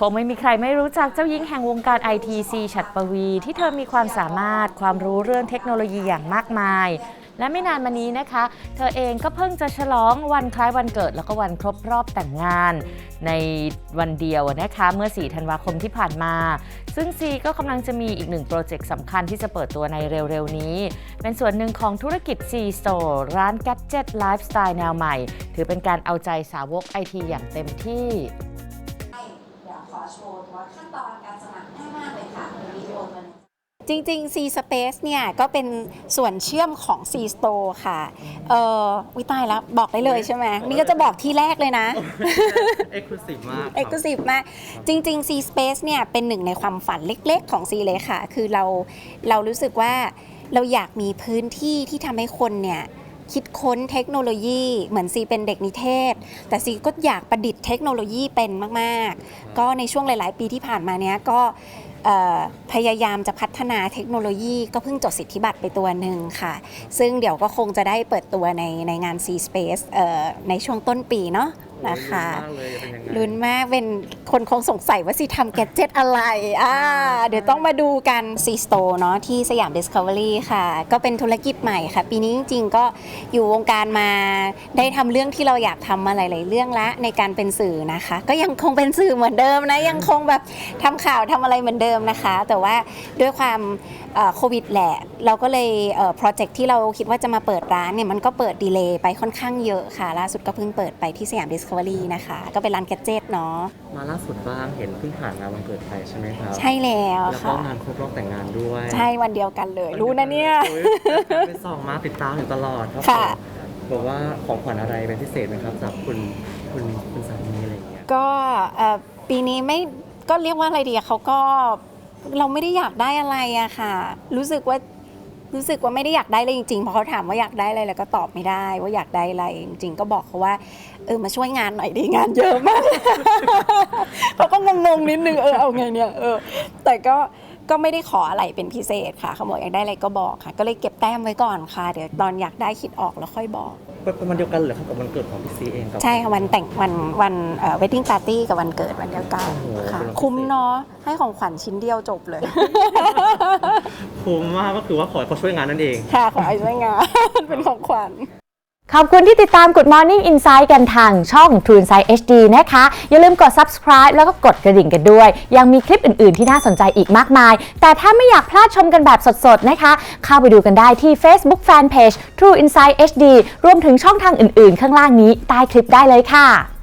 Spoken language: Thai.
คงไม่มีใครไม่รู้จักเจ้าหญิงแห่งวงการ ITC ฉัตรปวี ที่เธอมีความสามารถความรู้เรื่องเทคโนโลยีอย่างมากมาย และไม่นานมานี้นะคะ เธอเองก็เพิ่งจะฉลองวันคล้ายวันเกิด แล้วก็วันครบรอบแต่งงาน ในวันเดียวนะคะเมื่อ 4 ธันวาคมที่ผ่านมา ซึ่งซีก็กำลังจะมีอีกหนึ่งโปรเจกต์สำคัญที่จะเปิดตัวในเร็วๆนี้ เป็นส่วนหนึ่งของธุรกิจ C Store ร้านแกดเจ็ตไลฟ์สไตล์แนวใหม่ ถือเป็นการเอาใจสาวกไอทีอย่างเต็มที่ จริงๆ C Space เนี่ยก็เป็นส่วนเชื่อมของ C Store ค่ะ เอ่อวิตายแล้ว บอกได้เลยใช่ไหมนี่ก็จะบอกที่แรกเลยนะ เอ็กซ์คลูซีฟมากเอกลุศิมากจริง ๆ C Space เนี่ยเป็นหนึ่งในความฝันเล็กๆ ของ C เลยค่ะ คือเราเรารู้สึกว่าเราอยากมีพื้นที่ที่ทำให้คนเนี่ยคิดค้นเทคโนโลยี เหมือนซีเป็นเด็กนิเทศ แต่ซีก็อยากประดิษฐ์เทคโนโลยีเป็นมาก ๆ ก็ในช่วงหลาย ๆ ปีที่ผ่านมาเนี้ยก็เอ่อ พยายามจะพัฒนาเทคโนโลยีก็เพิ่งจดสิทธิบัตรไปตัวหนึ่งค่ะ ซึ่งเดี๋ยวก็คงจะได้เปิดตัวในในงาน C Space เอ่อในช่วงต้นปีเนาะนะคะมากเลยจะเป็นยังไงลุ้นมากเป็นคนคงสงสัยว่าซีทำแกดเจ็ตอะไรอ่า เดี๋ยวต้องมาดูกัน C Store เนาะที่สยาม Discovery ค่ะ ก็เป็นธุรกิจใหม่ค่ะ ปีนี้จริงๆก็อยู่วงการมาได้ทำเรื่องที่เราอยากทำมาหลาย ๆ เรื่องละในการเป็นสื่อนะคะ ก็ยังคงเป็นสื่อเหมือนเดิมนะยังคงแบบทำข่าวทำอะไรเหมือนเดิมนะคะ แต่ว่าด้วยความเอ่อโควิดแหละ เราก็เลยโปรเจกต์ที่เราคิดว่าจะมาเปิดร้านเนี่ยมันก็เปิดดีเลย์ไปค่อนข้างเยอะค่ะ ล่าสุดก็เพิ่งเปิดไปที่สยาม Discovery นะคะ ก็เป็นร้านแกดเจ็ตเนาะมาล่าสุดบ้างเห็นเพิ่งผ่านงานวันเกิดไปใช่ไหมครับ ใช่แล้วแล้วก็ค่ะ งานครบรอบแต่งงานด้วยใช่วันเดียวกันเลย รู้นะเนี่ยโอ้ไปส่องมาติดตามอยู่ตลอดครับค่ะ ผมบอกว่าของขวัญอะไรเป็นพิเศษไหมครับจากคุณคุณคุณสามีอะไรอย่างเงี้ย ก็เอ่อปีนี้ไม่ก็เรียกว่าอะไรดีอะเขาก็เราไม่ได้อยากได้อะไรอะค่ะ รู้สึกว่า รู้สึกว่าไม่ได้อยากได้เลยจริงๆพอเขาถามว่าอยากได้อะไรแล้วก็ตอบไม่ได้ ว่าอยากได้อะไรจริงๆก็บอกเขาว่าเออมาช่วยงานหน่อยดีงานเยอะมากเขาก็งงๆนิดนึงเออเอาไงเนี่ยเออ แต่ก็ก็ไม่ได้ขออะไรเป็นพิเศษค่ะเขาบอกอยากได้อะไรก็บอกค่ะ ก็เลยเก็บแต้มไว้ก่อนค่ะ เดี๋ยวตอนอยากได้คิดออกแล้วค่อยบอก เป็นวันเดียวกันเหรอครับกับวันเกิดของพี่ซีเองกับ ใช่ค่ะวันแต่งวันวันเอ่อ wedding party กับวันเกิดวันเดียวกันโอ้โหค่ะเป็นวันพิเศษ คุ้มเนาะให้ของขวัญชิ้นเดียวจบเลย คุ้มมากก็คือว่าขอให้เขาช่วยงานนั่นเอง ค่ะขอให้ช่วยงาน เป็นของขวัญ ขอบคุณที่ติดตาม Good Morning Insight กันทางช่อง True Insight HD นะคะ อย่าลืมกด subscribe แล้วก็กดกระดิ่งกันด้วย ยังมีคลิปอื่น ๆ ที่น่าสนใจอีกมากมาย แต่ถ้าไม่อยากพลาดชมกันแบบสด ๆ นะคะ เข้าไปดูกันได้ที่ Facebook Fanpage True Insight HD รวมถึงช่องทางอื่น ๆ ข้างล่างนี้ใต้คลิปได้เลยค่ะ